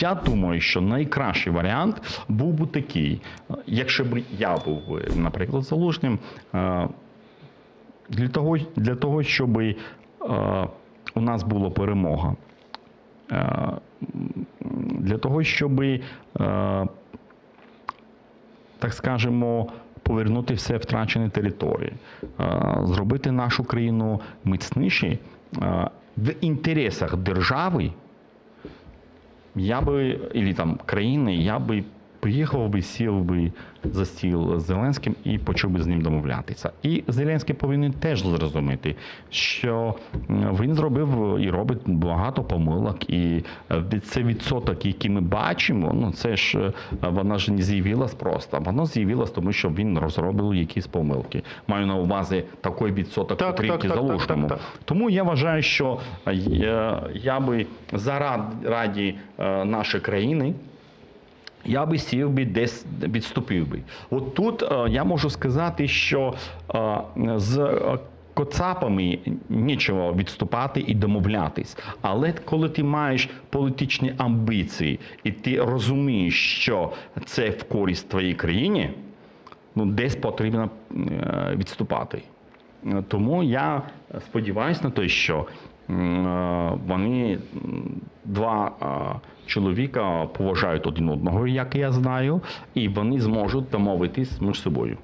Я думаю, що найкращий варіант був би такий, якщо б я був, наприклад, залужним. е, для того, для того щоб е, у нас була перемога, е, для того, щоб, так скажемо, повернути все втрачені території, зробити нашу країну міцніші е, в інтересах держави, я би, і там країни, я би приїхав би, сів би за стіл з Зеленським і почав би з ним домовлятися. І Зеленський повинен теж зрозуміти, що він зробив і робить багато помилок, і е, це відсоток, який ми бачимо, ну це ж е, вона ж не з'явилась просто. Воно з'явилось, тому що він розробив якісь помилки. Маю на увазі такий відсоток Так, підтримки так, так, так, залужному. так, так. Тому я вважаю, що е, я, я би заради раді нашої країни. Я би сів би десь відступив би. От тут е, я можу сказати, що е, з е, коцапами нічого відступати і домовлятись. Але коли ти маєш політичні амбіції і ти розумієш, що це в користь твоїй країні, ну десь потрібно відступати. Тому я сподіваюся на те, що вони два е, чоловіка поважають один одного, як я знаю, і вони зможуть домовитись між собою.